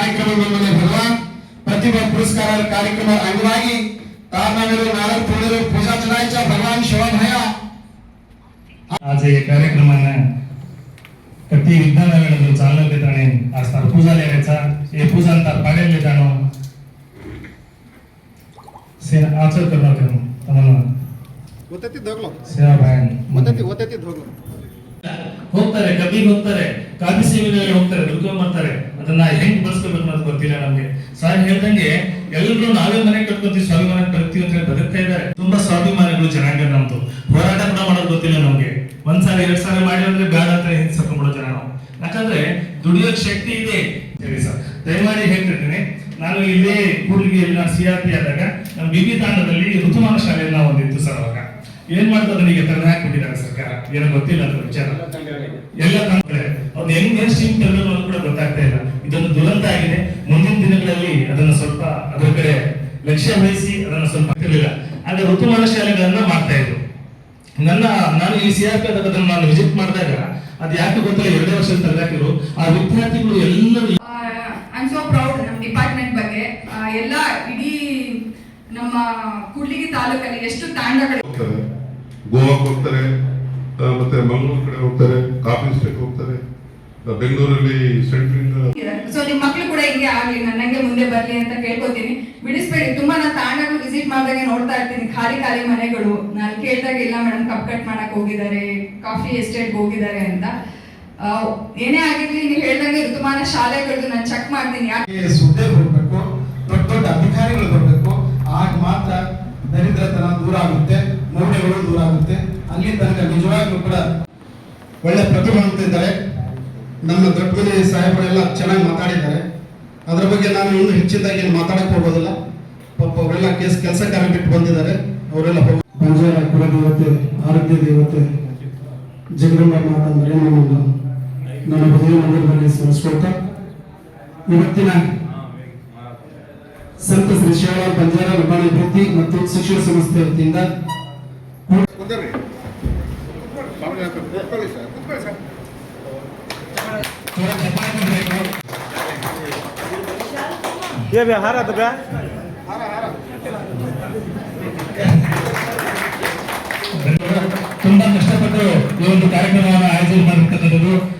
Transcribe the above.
ಕಾರ್ಯಕ್ರಮಗಳೊಂದಿಗೆ ಭಗವಾನ್ ಪ್ರತಿಭಾ ಪುರಸ್ಕಾರ ಕಾರ್ಯಕ್ರಮ ಅಂಗವಾಗಿ ಕಾರ್ನಾವೇರು ನಾಲ್ಕು ಪೂರ್ಣ ಪೂಜಾ ಚಲಾಯಿಸ ಭಗವಾನ್ ಶಿವಭಯ आज या कार्यक्रमांना कति विज्ञान वेळेला चालले ताणे आज तार पूजा लेवायचा हे पूजा तार पाडेले जाणो सेन आचर करणार करू तमना होते ते धगलो सेवा भायन होते ते होते ते धगलो ಹೋಗ್ತಾರೆ ಕಬ್ಬಿಗೆ ಹೋಗ್ತಾರೆ ಕಾಫಿ ಸೇವಿನ ಹೋಗ್ತಾರೆ ದುರ್ಗಮ್ಮ ಮಾಡ್ತಾರೆ ಅದನ್ನ ಹೆಂಗ್ ಬಳಸ್ಕೋಬೇಕು ಅನ್ನೋದು ಗೊತ್ತಿಲ್ಲ ನಮ್ಗೆ. ಸರ್ ಹೇಳ್ದಂಗೆ ಎಲ್ಲರೂ ನಾವೇ ಮನೆ ಕಟ್ಕೊಂತೀವಿ ಸ್ವಾಭಿಮಾನ ಕಟ್ತೀವಿ ಅಂತ ಹೇಳಿ ಬದುಕ್ತಾ ಇದ್ದಾರೆ. ತುಂಬಾ ಸ್ವಾಭಿಮಾನಗಳು ಜನಾಂಗ ನಮ್ದು. ಹೋರಾಟ ಕೂಡ ಮಾಡೋದು ಗೊತ್ತಿಲ್ಲ ನಮ್ಗೆ. ಒಂದ್ ಸಾರಿ ಎರಡ್ ಸಾರಿ ಮಾಡಿ ಅಂದ್ರೆ ಬೇಡ ಅಂತ ಸರ್ಕೊಂಡ್ಬಿಡೋ ಜನ ನಾವು. ಯಾಕಂದ್ರೆ ದುಡಿಯೋಕ್ ಶಕ್ತಿ ಇದೆ. ಸರಿ ಸರ್. ದಯಮಾಡಿ ಹೇಳ್ತಿರ್ತೀನಿ. ನಾನು ಇಲ್ಲೇ ಕೂಡ್ಲಿಗೆ ನಾನು ಸಿ ಆರ್ ಪಿ ಆದಾಗ ನಮ್ಮ ಬಿಬಿ ತಾಂಡದಲ್ಲಿ ಋತುಮಾನ ಶಾಲೆಯನ್ನ ಒಂದಿತ್ತು ಸರ್ ಅವಾಗ. ಏನ್ ಮಾಡ್ತಾರೆ ನನಗೆ ತೆಗೆದು ಹಾಕ್ಬಿಟ್ಟಿದ್ದಾರೆ ಸರ್ಕಾರ. ಏನೋ ಗೊತ್ತಿಲ್ಲ ಅದ್ರ ವಿಚಾರ. ಎಲ್ಲ ತಂದ್ರೆ ಅವ್ರು ಹೆಂಗ್ ಸ್ಟ್ರೀಮ್ ಸ್ಟೀಮ್ ಅನ್ನೋದು ಕೂಡ ಗೊತ್ತಾಗ್ತಾ ಮುಂದಿನ ಅದನ್ನು ಸ್ವಲ್ಪ ಅದರ ಕಡೆ ಲಕ್ಷ್ಯ ವಹಿಸಿ ಅದನ್ನು ಸ್ವಲ್ಪ ಇರಲಿಲ್ಲ ಆದ್ರೆ ಋತುಮಾನ ಶಾಲೆಗಳನ್ನ ಮಾಡ್ತಾ ಇದ್ರು. ನನ್ನ ನಾನು ಈ ಸಿ ಆರ್ ಪಿ ಅದನ್ನ ನಾನು ವಿಸಿಟ್ ಮಾಡಿದಾಗ ಅದು ಯಾಕೆ ಗೊತ್ತಿಲ್ಲ ಎರಡೇ ವರ್ಷ ತೆಗೆದಾಕಿದ್ರು ಆ ವಿದ್ಯಾರ್ಥಿಗಳು ಎಲ್ಲರೂ ಐ ಸೋ ಪ್ರೌಡ್ ನಮ್ಮ ಡಿಪಾರ್ಟ್ಮೆಂಟ್ ಬಗ್ಗೆ. ಆ, ಎಲ್ಲ ಇಡೀ ನಮ್ಮ ಕೂಡ್ಲಿಗಿ ತಾಲೂಕಲ್ಲಿ ಎಷ್ಟು ತಾಂಡಗಳು ಹೋಗ್ತಾರೆ ಗೋವಾಕ್ಕೆ ಹೋಗ್ತಾರೆ ಮತ್ತೆ ಮಂಗಳೂರು ಕಡೆ ಹೋಗ್ತಾರೆ ಕಾಫಿ ಸ್ಟೇಟ್ ಹೋಗ್ತಾರೆ. ಬೆಂಗಳೂರಲ್ಲಿ ಸೆಂಟ್ರಿಂದ ಸೊ ನಿಮ್ ಮಕ್ಳು ಕೂಡ ಹಿಂಗೆ ಆಗ್ಲಿ ನನ್ನಂಗೆ ಮುಂದೆ ಬರ್ಲಿ ಅಂತ ಕೇಳ್ಕೊತೀನಿ. ಬಿಡಿಸ್ಬೇಡಿ ತುಂಬಾ ನಾನು ತಾಂಡಗಳು ವಿಸಿಟ್ ಮಾಡಿದಾಗ ನೋಡ್ತಾ ಇರ್ತೀನಿ. ಖಾಲಿ ಖಾಲಿ ಮನೆಗಳು. ನಾನು ಕೇಳಿದಾಗ ಇಲ್ಲ ಮೇಡಮ್ ಕಪ್ ಕಟ್ ಮಾಡಕ್ ಹೋಗಿದ್ದಾರೆ ಕಾಫಿ ಎಸ್ಟೇಟ್ ಹೋಗಿದ್ದಾರೆ ಅಂತ. ಏನೇ ಆಗಿರ್ಲಿ ನೀವು ಹೇಳ್ದಂಗೆ ಋತುಮಾನ ಶಾಲೆಗಳದ್ದು ನಾನು ಚೆಕ್ ಮಾಡ್ತೀನಿ. ಯಾಕೆ ಸುದ್ದಿ ಬರಬೇಕು ದೊಡ್ಡ ದೊಡ್ಡ ಅಧಿಕಾರಿಗಳು ಬರಬೇಕು. ಆಗ ಮಾತ್ರ ದರಿದ್ರತನ ದೂರ ಆಗುತ್ತೆ ಮೌಲ್ಯಗಳು ದೂರ ಆಗುತ್ತೆ. ಅಲ್ಲಿ ತನಕ ನಿಜವಾಗ್ಲೂ ಕೂಡ ಒಳ್ಳೆ ಪ್ರತಿಭಾವಂತಿದ್ದಾರೆ ನಮ್ಮ ದೊಡ್ಡಮನೆ ಸಾಹೇಬರೆಲ್ಲ ಚೆನ್ನಾಗಿ ಮಾತಾಡಿದ್ದಾರೆ. ಅದರ ಬಗ್ಗೆ ನಾನು ಇನ್ನೂ ಹೆಚ್ಚಿನದಾಗಿ ಏನು ಮಾತಾಡಕ್ಕೆ ಹೋಗೋದಿಲ್ಲ. ಪಾಪ ಅವರೆಲ್ಲ ಕೇಸ್ ಕೆಲಸ ಕಾರ್ಯ ಬಿಟ್ಟು ಬಂದಿದ್ದಾರೆ. ಅವರೆಲ್ಲ ಹೋಗಿ ಬಂಜಾರ ಕುಲ ದೇವತೆ ಆರೋಗ್ಯ ದೇವತೆ ಜಗದಂಬ ಮಾತ ಮರಿಯಮ್ಮನನ್ನು ನನ್ನ ಮದುವೆ ಮಂದಿರದಲ್ಲಿ ಸ್ಮರಿಸ್ಕೊಳ್ತಾ ಇವತ್ತಿನ ಸಂತ ಶ್ರೀ ಶಿವಲಾಲ್ ಬಂಜಾರ ಲಂಬಾಣಿ ಅಭಿವೃದ್ಧಿ ಮತ್ತು ಶಿಕ್ಷಣ ಸಂಸ್ಥೆ ವತಿಯಿಂದ ಏ ಬೇ ಹಾರ ಅದ ತುಂಬಾ ಕಷ್ಟಪಟ್ಟು ಈ ಒಂದು ಕಾರ್ಯಕ್ರಮವನ್ನು ಆಯೋಜನೆ ಮಾಡಿರ್ತಕ್ಕಂಥದ್ದು.